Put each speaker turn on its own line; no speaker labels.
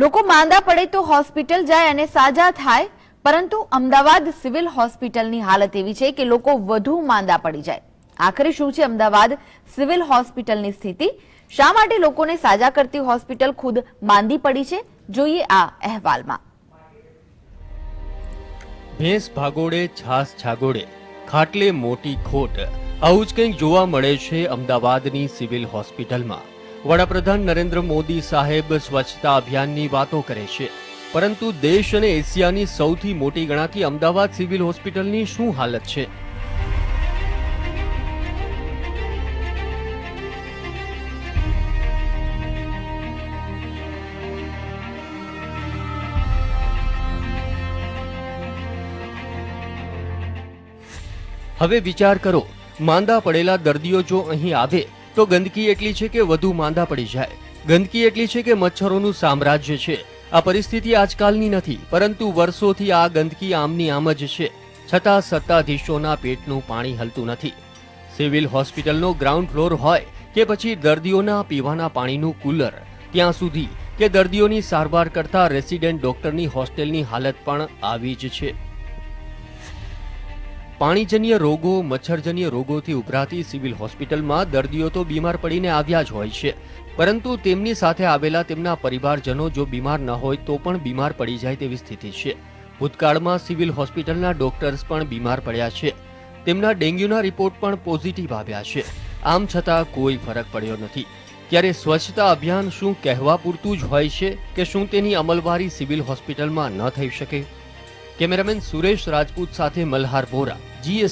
લોકો માંદા પડે તો હોસ્પિટલ જાય અને સાજા થાય, પરંતુ અમદાવાદ સિવિલ હોસ્પિટલની હાલત એવી છે કે લોકો વધુ માંદા પડી જાય. આખરે શું છે અમદાવાદ સિવિલ હોસ્પિટલની સ્થિતિ? શા માટે લોકોને સાજા કરતી હોસ્પિટલ ખુદ માંદી પડી છે? જોઈએ આ અહેવાલમાં.
ભેંસ ભાગોડે છાસ છાગોડે ખાટલે મોટી ખોટ. આવું જ કંઈક જોવા મળે છે અમદાવાદની સિવિલ હોસ્પિટલમાં. વડાપ્રધાન નરેન્દ્ર મોદી સાહેબ સ્વચ્છતા અભિયાનની વાતો કરે છે. પરંતુ દેશ અને એશિયાની સૌથી મોટી ગણાતી અમદાવાદ સિવિલ હોસ્પિટલની શું હાલત છે? હવે વિચાર કરો, માંદા પડેલા દર્દીઓ જો અહીં આવે તો ગંદકી એટલી છે કે વધુ માંદા પડી જાય. ગંદકી એટલી છે કે મચ્છરોનું સામ્રાજ્ય છે. આ પરિસ્થિતિ આજકાલની નથી, પરંતુ વર્ષોથી આ ગંદકી આમની આમ જ છે. છતાં સત્તાધીશોના પેટનું પાણી હલતું નથી. સિવિલ હોસ્પિટલનો ગ્રાઉન્ડ ફ્લોર હોય કે પછી દર્દીઓના પીવાના પાણીનું કુલર, ત્યાં સુધી કે દર્દીઓની સારવાર કરતા રેસિડેન્ટ ડોક્ટરની હોસ્ટેલની હાલત પણ આવી જ છે. પાણીજન્ય રોગો, મચ્છરજન્ય રોગોથી ઉભરાતી સિવિલ હોસ્પિટલમાં દર્દીઓ તો બીમાર પડીને આવ્યા જ હોય છે. પરંતુ તેમની સાથે આવેલા તેમના પરિવારજનો જો બીમાર ન હોય તો પણ બીમાર પડી જાય તેવી સ્થિતિ છે. ભૂતકાળમાં સિવિલ હોસ્પિટલના ડોક્ટર્સ પણ બીમાર પડ્યા છે. તેમના ડેન્ગ્યુના રિપોર્ટ પણ પોઝિટિવ આવ્યા છે. આમ છતાં કોઈ ફરક પડ્યો નથી. ત્યારે સ્વચ્છતા અભિયાન શું કહેવા પૂરતું જ હોય છે કે શું તેની અમલવારી સિવિલ હોસ્પિટલમાં ન થઈ શકે? કેમેરામેન સુરેશ રાજપૂત સાથે મલ્હાર વોરા. dias